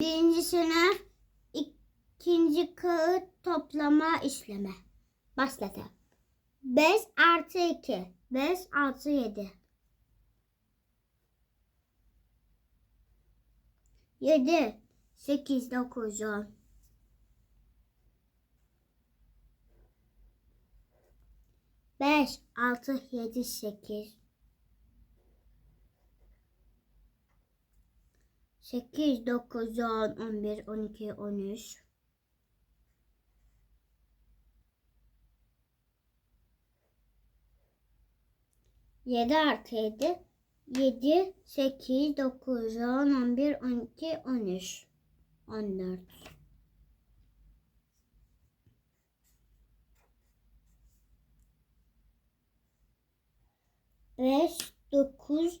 Birinci sınıf ikinci kağıt toplama işlemi. Başladı. 5 artı 2. 5 artı 7. 7, 8, 9, 10. Beş, altı, yedi, sekiz. Sekiz, dokuz, on, on bir, on iki, on üç. Yedi artı yedi. Yedi, sekiz, dokuz, on, on bir, on iki, on üç. On dört. Beş, dokuz,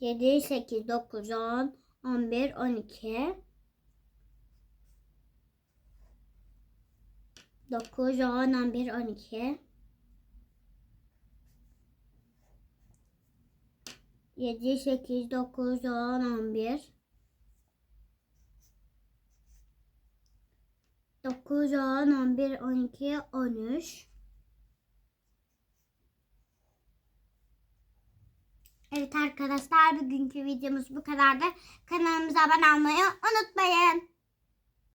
7, 8, 9, 10, 11, 12, 9, 10, 11, 12, 7, 8, 9, 10, 11, 9, 10, 11, 12, 13, Evet arkadaşlar bugünkü videomuz bu kadardı. Kanalımıza abone olmayı unutmayın.